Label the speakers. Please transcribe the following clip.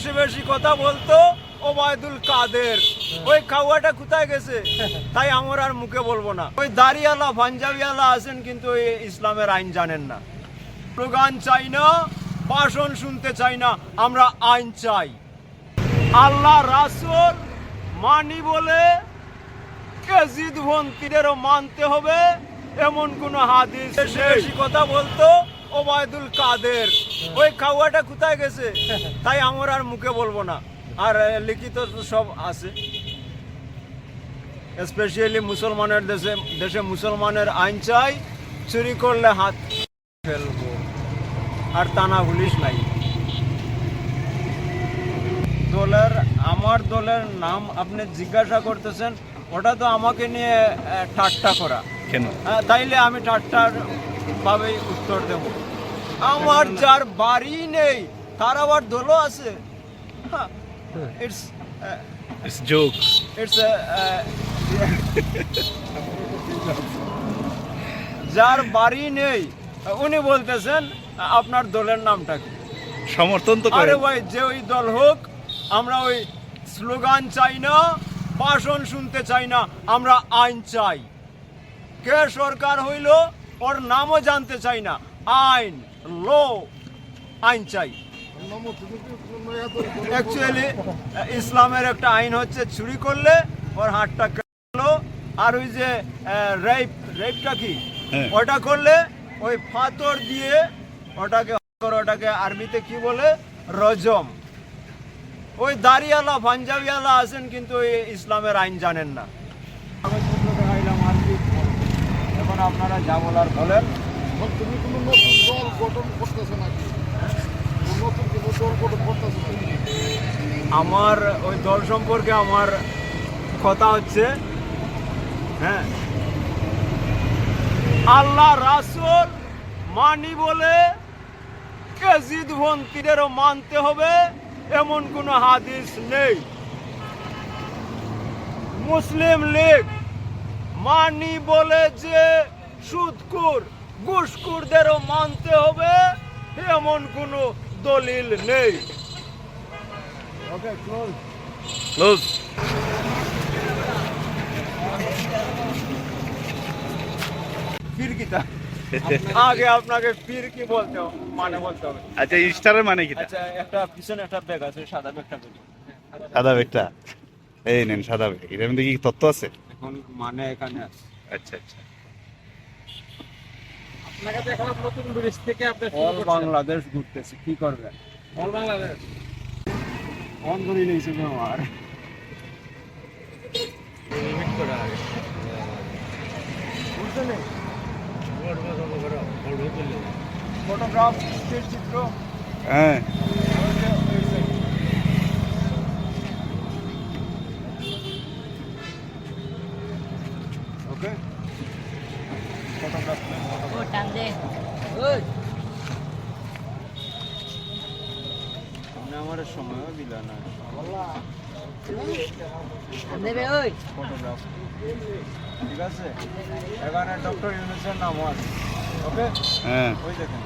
Speaker 1: বেশি বেশি কথা বলতো ওবায়দুল কাদের। ওই খাওয়াটা কোথায় গেছে? তাই আমার আর মুখে বলব না। ওই দাড়িওয়ালা পাঞ্জাবিওয়ালা আছেন কিন্তু ওই ইসলামের আইন জানেন না। স্লোগান চাই না ভাষণ শুনতে চাই না আমরা আইন চাই। আল্লাহ রাসূল মানি বলে কেজিদ ভন্তিরেরও মানতে হবে এমন কোন হাদিস বেশি কথা বলতো ওবায়দুল কাদের। ওই খাওয়াটা কোথায় গেছে? তাই আমার আর মুখে বলব না। আর লিখিত সব আছে। স্পেশালি মুসলমানের দেশে দেশে মুসলমানের আইন চাই চুরি করলে হাত ফেলব। আর টানা পুলিশ নাই। দলের আমার দলের নাম আপনি জিজ্ঞাসা করতেছেন ওটা তো আমাকে নিয়ে ঠাট্টা করা।
Speaker 2: কেন?
Speaker 1: তাইলে আমি ঠাট্টার ভাবেই উত্তর দেব। আমার যার বাড়ি নেই তার আবার দলও আছে। ইটস
Speaker 2: ইটস জোক
Speaker 1: ইটস যার বাড়ি নেই উনি বলতেছেন আপনার দলের নামটা কি?
Speaker 2: সমর্থন তো করে
Speaker 1: আরে ভাই যে ওই দল হোক আমরা ওই স্লোগান চাই না ভাষণ শুনতে চাই না আমরা আইন চাই। কে সরকার হইল? ওর নামও জানতে চাই না আইন ল আইন চাই অ্যাকচুয়ালি ইসলামের একটা আইন হচ্ছে চুরি করলে ওর হাতটা কেটে আর ওই যে রেপ রেপটা কি। ওটা করলে ওই পাথর দিয়ে ওটাকে ওটাকে আর্মিতে কি বলে রজম ওই দাড়িওয়ালা পাঞ্জাবিওয়ালা আছেন কিন্তু ওই ইসলামের আইন জানেন না কাগজপত্র দেখাইলাম আর কি এখন আপনারা যা বলার বলেন।
Speaker 3: তুমি কোনো নতুন দল গঠন করতেছো নাকি? নতুন কোনো দল গঠন করতেছো নাকি?
Speaker 1: আমার ওই দল সম্পর্কে আমার কথা হচ্ছে হ্যাঁ। আল্লাহ রাসূল মানি বলে কেজিদ ভন্তিরেরও মানতে হবে এমন কোনো হাদিস নেই। মুসলিম লীগ মানি বলে যে সুদকুর ঘুষকুরদেরও মানতে হবে এমন কোনো দলিল নেই। ওকে ক্লোজ
Speaker 2: ক্লোজ
Speaker 1: ফির আগে আপনাকে ফির কি বলতে হবে? মানে বলতে হবে।
Speaker 2: আচ্ছা স্টারের মানে কি
Speaker 1: আচ্ছা একটা পিছনে একটা ব্যাগ আছে সাদা ব্যাগটা
Speaker 2: সাদা ব্যাগটা? এই নেন সাদা ব্যাগ। এটার মধ্যে কি তত্ত্ব আছে?
Speaker 1: এখন মানে এখানে আছে।
Speaker 2: আচ্ছা আচ্ছা।
Speaker 3: আপনাকে দেখলাম নতুন ব্রিজ থেকে আপনি
Speaker 1: অল বাংলাদেশ ঘুরতেছি কি করবেন
Speaker 3: অল বাংলাদেশ?
Speaker 1: অন করে নিয়েছে আমার বুঝতে নেই ফটোগ্রাফ। চিত্র
Speaker 2: হ্যাঁ।
Speaker 1: ওকে ফটোগ্রাফ
Speaker 4: ও টান দে
Speaker 1: আপনি আমার সময়ও দিল না।
Speaker 4: দেবে ওই
Speaker 1: ফটোগ্রাফ ঠিক আছে? এখানে ডক্টর ইউনুসের নামও আছে ওকে
Speaker 2: হ্যাঁ।
Speaker 1: ওই দেখেন